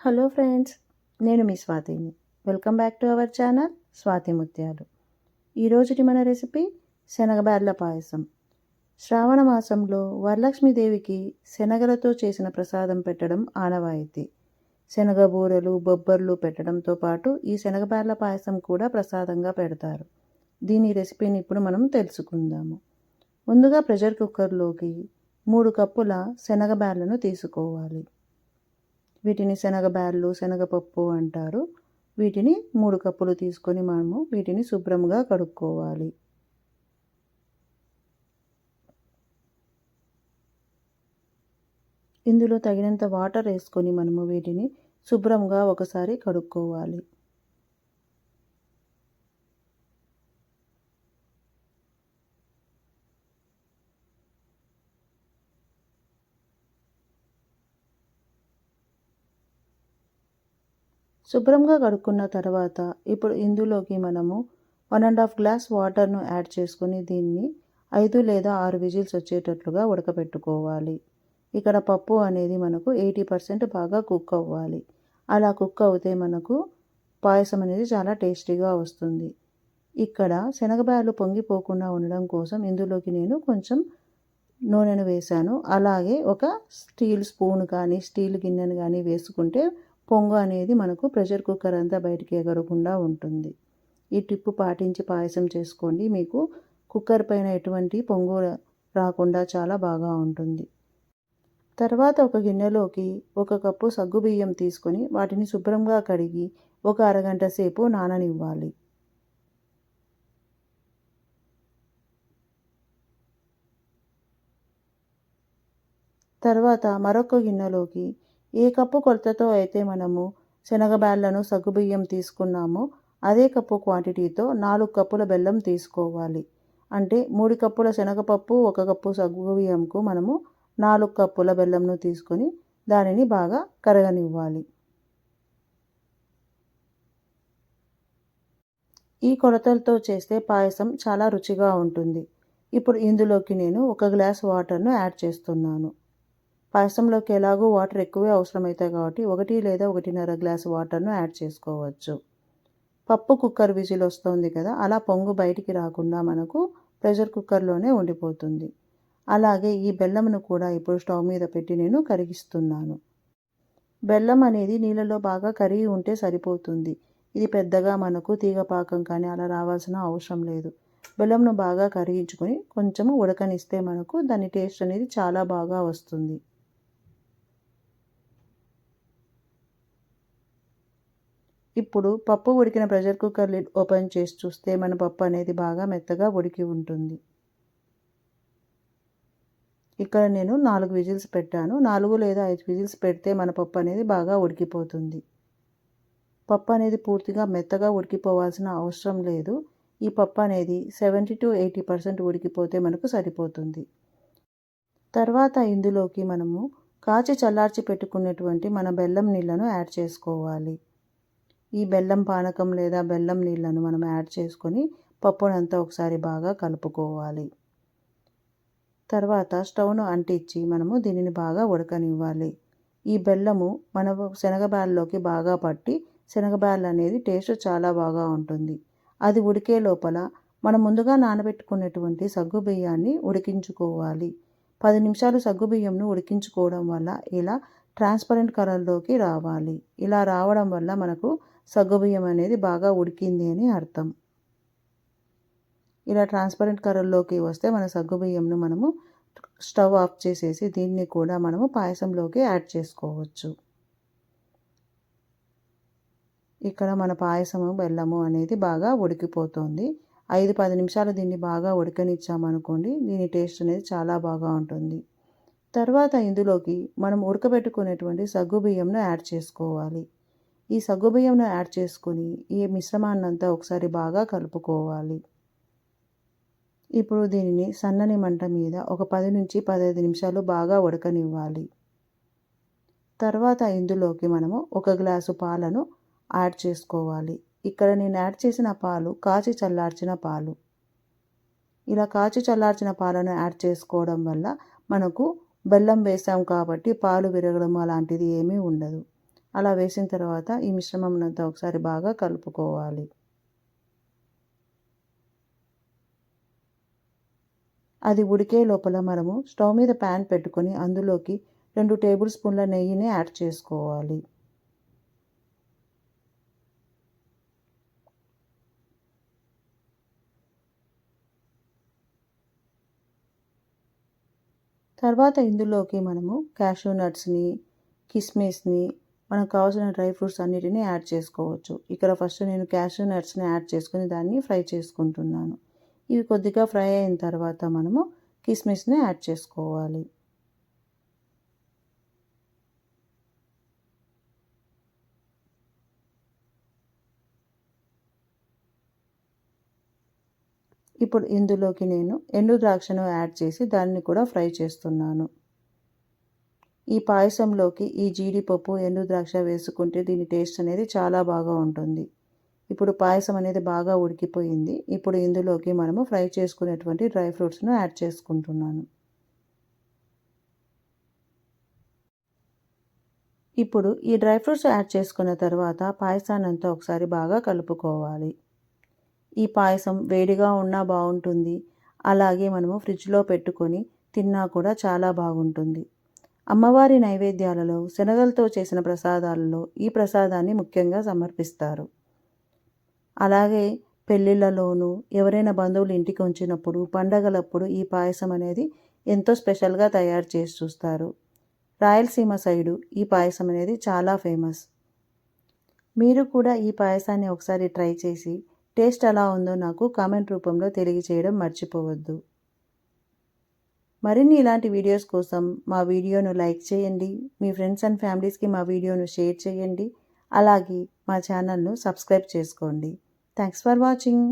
Hello friends నేను మీ స్వాతిని. Welcome back to our channel Swathi Mutyalu. ఈరోజుటి మన రెసిపీ శనగబార్ల పాయసం. శ్రావణ మాసంలో వరలక్ష్మీదేవికి శనగలతో చేసిన ప్రసాదం పెట్టడం ఆనవాయితీ. శనగ బూరెలు బొబ్బర్లు పెట్టడంతో పాటు ఈ శనగబార్ల పాయసం కూడా ప్రసాదంగా పెడతారు. దీని రెసిపీని ఇప్పుడు మనం తెలుసుకుందాము. ముందుగా ప్రెషర్ కుక్కర్లోకి మూడు కప్పుల శనగబ్యాళ్ళను తీసుకోవాలి. వీటిని శనగబ్యాళ్ళు శనగపప్పు అంటారు. వీటిని మూడు కప్పులు తీసుకొని మనము వీటిని శుభ్రంగా కడుక్కోవాలి. ఇందులో తగినంత వాటర్ వేసుకొని మనము వీటిని శుభ్రంగా ఒకసారి కడుక్కోవాలి. శుభ్రంగా కడుక్కున్న తర్వాత ఇప్పుడు ఇందులోకి మనము వన్ అండ్ హాఫ్ గ్లాస్ వాటర్ను యాడ్ చేసుకొని దీన్ని ఐదు లేదా ఆరు విజిల్స్ వచ్చేటట్లుగా ఉడకబెట్టుకోవాలి. ఇక్కడ పప్పు అనేది మనకు ఎయిటీ పర్సెంట్ బాగా కుక్ అవ్వాలి. అలా కుక్ అవుతే మనకు పాయసం అనేది చాలా టేస్టీగా వస్తుంది. ఇక్కడ శనగబాయలు పొంగిపోకుండా ఉండడం కోసం ఇందులోకి నేను కొంచెం నూనెను వేశాను. అలాగే ఒక స్టీల్ స్పూన్ కానీ స్టీల్ గిన్నెను కానీ వేసుకుంటే పొంగు అనేది మనకు ప్రెషర్ కుక్కర్ అంతా బయటికి ఎగరకుండా ఉంటుంది. ఈ టిప్పు పాటించి పాయసం చేసుకోండి. మీకు కుక్కర్ పైన ఎటువంటి పొంగు రాకుండా చాలా బాగా ఉంటుంది. తర్వాత ఒక గిన్నెలోకి ఒక కప్పు సగ్గుబియ్యం తీసుకొని వాటిని శుభ్రంగా కడిగి ఒక అరగంట సేపు నాననివ్వాలి. తర్వాత మరొక గిన్నెలోకి ఏ కప్పు కొలతతో అయితే మనము శనగబ్యాళ్ళను సగ్గుబియ్యం తీసుకున్నామో. అదే కప్పు క్వాంటిటీతో నాలుగు కప్పుల బెల్లం తీసుకోవాలి. అంటే మూడు కప్పుల శనగపప్పు ఒక కప్పు సగ్గుబియ్యంకు మనము నాలుగు కప్పుల బెల్లంను తీసుకొని దానిని బాగా కరగనివ్వాలి. ఈ కొలతలతో చేస్తే పాయసం చాలా రుచిగా ఉంటుంది. ఇప్పుడు ఇందులోకి నేను ఒక గ్లాస్ వాటర్ను యాడ్ చేస్తున్నాను. పాయసంలోకి ఎలాగో వాటర్ ఎక్కువే అవసరమవుతాయి కాబట్టి ఒకటి లేదా ఒకటిన్నర గ్లాస్ వాటర్ను యాడ్ చేసుకోవచ్చు. పప్పు కుక్కర్ విజిల్ వస్తుంది కదా అలా పొంగు బయటికి రాకుండా మనకు ప్రెషర్ కుక్కర్లోనే ఉండిపోతుంది. అలాగే ఈ బెల్లంను కూడా ఇప్పుడు స్టవ్ మీద పెట్టి నేను కరిగిస్తున్నాను. బెల్లం అనేది నీళ్ళలో బాగా కరిగి ఉంటే సరిపోతుంది. ఇది పెద్దగా మనకు తీగపాకం కానీ అలా రావాల్సిన అవసరం లేదు. బెల్లంను బాగా కరిగించుకొని కొంచెము ఉడకనిస్తే మనకు దాని టేస్ట్ అనేది చాలా బాగా వస్తుంది. ఇప్పుడు పప్పు ఉడికిన ప్రెషర్ కుక్కర్ లిడ్ ఓపెన్ చేసి చూస్తే మన పప్పు అనేది బాగా మెత్తగా ఉడికి ఉంటుంది. ఇక్కడ నేను నాలుగు విజిల్స్ పెట్టాను. నాలుగు లేదా ఐదు విజిల్స్ పెడితే మన పప్పు అనేది బాగా ఉడికిపోతుంది. పప్పు అనేది పూర్తిగా మెత్తగా ఉడికిపోవాల్సిన అవసరం లేదు. ఈ పప్పు అనేది సెవెంటీ టు ఎయిటీ పర్సెంట్ ఉడికిపోతే మనకు సరిపోతుంది. తర్వాత ఇందులోకి మనము కాచి చల్లార్చి పెట్టుకున్నటువంటి మన బెల్లం నీళ్ళను యాడ్ చేసుకోవాలి. ఈ బెల్లం పానకం లేదా బెల్లం నీళ్ళను మనం యాడ్ చేసుకొని పప్పునంతా ఒకసారి బాగా కలుపుకోవాలి. తర్వాత స్టవ్ను అంటించి మనము దీనిని బాగా ఉడకనివ్వాలి. ఈ బెల్లము మన శనగబ్యాల్లోకి బాగా పట్టి శనగబ్యాల్ అనేది టేస్ట్ చాలా బాగా ఉంటుంది. అది ఉడికే లోపల మనం ముందుగా నానబెట్టుకున్నటువంటి సగ్గు బియ్యాన్ని ఉడికించుకోవాలి. పది నిమిషాలు సగ్గు బియ్యంను ఉడికించుకోవడం వల్ల ఇలా ట్రాన్స్పరెంట్ కలర్లోకి రావాలి. ఇలా రావడం వల్ల మనకు సగ్గుబియ్యం అనేది బాగా ఉడికింది అని అర్థం. ఇలా ట్రాన్స్పరెంట్ కలర్లోకి వస్తే మన సగ్గుబియ్యంను మనము స్టవ్ ఆఫ్ చేసేసి దీన్ని కూడా మనము పాయసంలోకి యాడ్ చేసుకోవచ్చు. ఇక్కడ మన పాయసము బెల్లము అనేది బాగా ఉడికిపోతుంది. ఐదు పది నిమిషాలు దీన్ని బాగా ఉడకనిచ్చామనుకోండి దీని టేస్ట్ అనేది చాలా బాగా ఉంటుంది. తర్వాత ఇందులోకి మనం ఉడకబెట్టుకునేటువంటి సగ్గుబియ్యంను యాడ్ చేసుకోవాలి. ఈ సగ్గుబియ్యంను యాడ్ చేసుకొని ఈ మిశ్రమాన్నంతా ఒకసారి బాగా కలుపుకోవాలి. ఇప్పుడు దీనిని సన్నని మంట మీద ఒక పది నుంచి పదహైదు నిమిషాలు బాగా ఉడకనివ్వాలి. తర్వాత ఇందులోకి మనము ఒక గ్లాసు పాలను యాడ్ చేసుకోవాలి. ఇక్కడ నేను యాడ్ చేసిన పాలు కాచి చల్లార్చిన పాలు. ఇలా కాచి చల్లార్చిన పాలను యాడ్ చేసుకోవడం వల్ల మనకు బెల్లం వేసాం కాబట్టి పాలు విరగడం అలాంటిది ఏమీ ఉండదు. అలా వేసిన తర్వాత ఈ మిశ్రమం అంతా ఒకసారి బాగా కలుపుకోవాలి. అది ఉడికే లోపల మనము స్టవ్ మీద ప్యాన్ పెట్టుకొని అందులోకి రెండు టేబుల్ స్పూన్ల నెయ్యిని యాడ్ చేసుకోవాలి. తర్వాత ఇందులోకి మనము క్యాషూ నట్స్ని కిస్మిస్ని మనకు కావాల్సిన డ్రై ఫ్రూట్స్ అన్నిటిని యాడ్ చేసుకోవచ్చు. ఇక్కడ ఫస్ట్ నేను క్యాషూ నట్స్ని యాడ్ చేసుకుని దాన్ని ఫ్రై చేసుకుంటున్నాను. ఇవి కొద్దిగా ఫ్రై అయిన తర్వాత మనము కిస్మిస్ని యాడ్ చేసుకోవాలి. ఇప్పుడు ఇందులోకి నేను ఎండు ద్రాక్షను యాడ్ చేసి దాన్ని కూడా ఫ్రై చేస్తున్నాను. ఈ పాయసంలోకి ఈ జీడిపప్పు ఎండు ద్రాక్ష వేసుకుంటే దీని టేస్ట్ అనేది చాలా బాగా ఉంటుంది. ఇప్పుడు పాయసం అనేది బాగా ఉడికిపోయింది. ఇప్పుడు ఇందులోకి మనము ఫ్రై చేసుకునేటువంటి డ్రై ఫ్రూట్స్ను యాడ్ చేసుకుంటున్నాను. ఇప్పుడు ఈ డ్రై ఫ్రూట్స్ యాడ్ చేసుకున్న తర్వాత పాయసాన్ని అంతా ఒకసారి బాగా కలుపుకోవాలి. ఈ పాయసం వేడిగా ఉన్నా బాగుంటుంది. అలాగే మనము ఫ్రిడ్జ్లో పెట్టుకొని తిన్నా కూడా చాలా బాగుంటుంది. అమ్మవారి నైవేద్యాలలో శనగలతో చేసిన ప్రసాదాలలో ఈ ప్రసాదాన్ని ముఖ్యంగా సమర్పిస్తారు. అలాగే పెళ్ళిళ్ళలోనూ ఎవరైనా బంధువులు ఇంటికి ఉంచినప్పుడు పండగలప్పుడు ఈ పాయసం అనేది ఎంతో స్పెషల్గా తయారు చేసి చూస్తారు. రాయలసీమ సైడు ఈ పాయసం అనేది చాలా ఫేమస్. మీరు కూడా ఈ పాయసాన్ని ఒకసారి ట్రై చేసి టేస్ట్ ఎలా ఉందో నాకు కామెంట్ రూపంలో తెలియజేయడం మర్చిపోవద్దు. మరిన్ని ఇలాంటి వీడియోస్ కోసం మా వీడియోను లైక్ చేయండి. మీ ఫ్రెండ్స్ అండ్ ఫ్యామిలీస్కి మా వీడియోను షేర్ చేయండి. అలాగే మా ఛానల్ను సబ్స్క్రైబ్ చేసుకోండి. Thanks for watching.